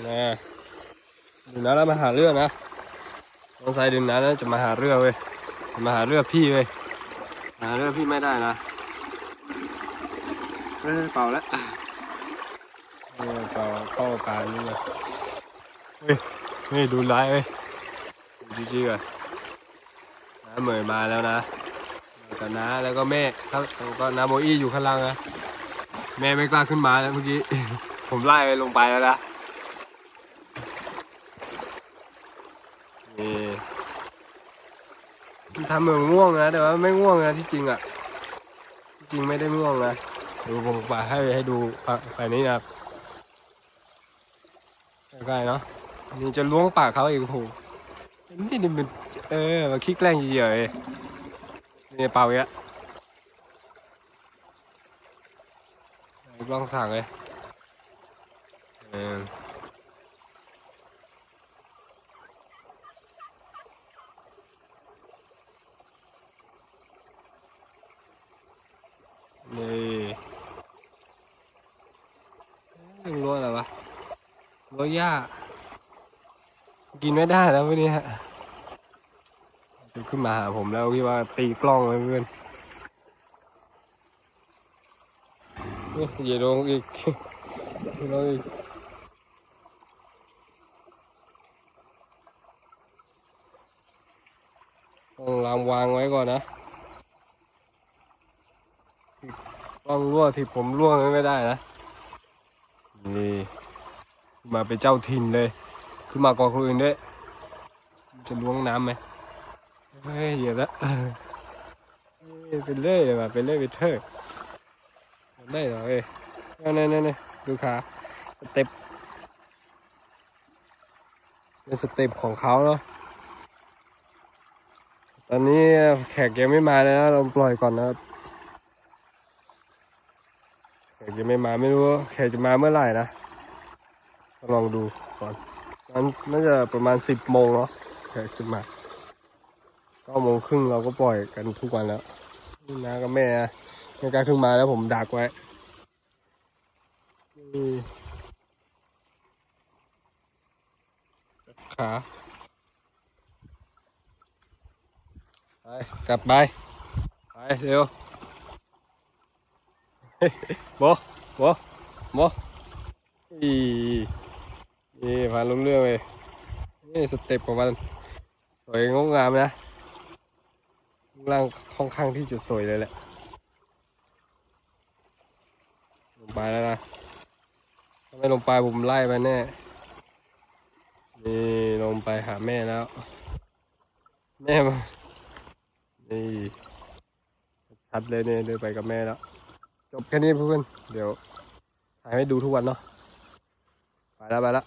นะดูนะแล้วมาหาเรื่องนะน้องสายดึงนะแล้วจะมาหาเรื่องเว้ยจะมาหาเรื่องพี่เว้ยหาเรื่องพี่ไม่ได้นะเออเป่าแล้วเออเป่าเข้าปากนี่เลยเฮ้ยเฮ้ยดูร้ายเว้ยดูจี้ก่อนน้าเหมยมาแล้วนะแล้วก็น้าแล้วก็แม่ครับแล้วก็น้าโมอี้อยู่ข้างล่างนะแม่ไม่กล้าขึ้นมาแล้วเมื่อกี้ ผมไล่ไปลงไปแล้วนะ ทำเหมือนง่วงนะแต่ว่าไม่ง่วงนะที่จริงอะ จริงไม่ได้ง่วงนะดูผมปาให้ให้ดูฝ่ายนี้นะครับใกล้ๆเนาะนี่จะล้วงปากเขาเองโหนี่นี่มันเออมาคิดแกล้งเฉยๆนี่เป่าอีกแล้วลองสั่งเลยเออนี่ยังรั้วอะไรวะ รั้วหญ้า กินไม่ได้แล้ววันนี้ฮะขึ้นมาหาผมแล้วพี่ว่าตีกล้องเลยเพื่อนเฮ้ยอย่าลงอีกอย่าลงอีกต้องลามวางไว้ก่อนนะกล้องรั่วที่ผมร่วงไม่ได้นะ นี่ มาเป็นเจ้าถิ่นเลยขึ้นมาก่อนคนอื่นด้วย จะล้วงน้ำไหมเฮ้ยเดี๋ยวละเฮ้ยเป็นเล่ห์ว่ะเป็นเล่ห์ไปเถอะได้เหรอเอ้ยนั่นนั่นนั่ดูขาสเต็ปเป็นสเต็ปของเขาเนาะตอนนี้แขกยังไม่มาเลยนะเราปล่อยก่อนนะครับแขกยังไม่มาไม่รู้แขกจะมาเมื่อไหร่นะ ลองดูก่อนนั้นน่าจะประมาณสิบโมงเนาะแขกจะมาเก้าโมงครึ่งเราก็ปล่อยกันทุกวันแล้วนี่นากับแม่นะแม่กล้าขึ้นมาแล้วผมดักไว้ขาไปกลับไปไปเร็วโบโบโบอี นี่พาลงเรื่องเลยนี่สเต็ปของมันสวยงดงามนะล่างค่อนข้างที่จะสวยเลยแหละลงไปแล้วนะถ้าไม่ลงไปผมไล่ไปแน่นี่ลงไปหาแม่แล้ว แม่มานี่ชัดเลยเนี่ยเดินไปกับแม่แล้ว จบแค่นี้เพื่อนเดี๋ยวถ่ายให้ดูทุกวันเนาะไปแล้วไปแล้ว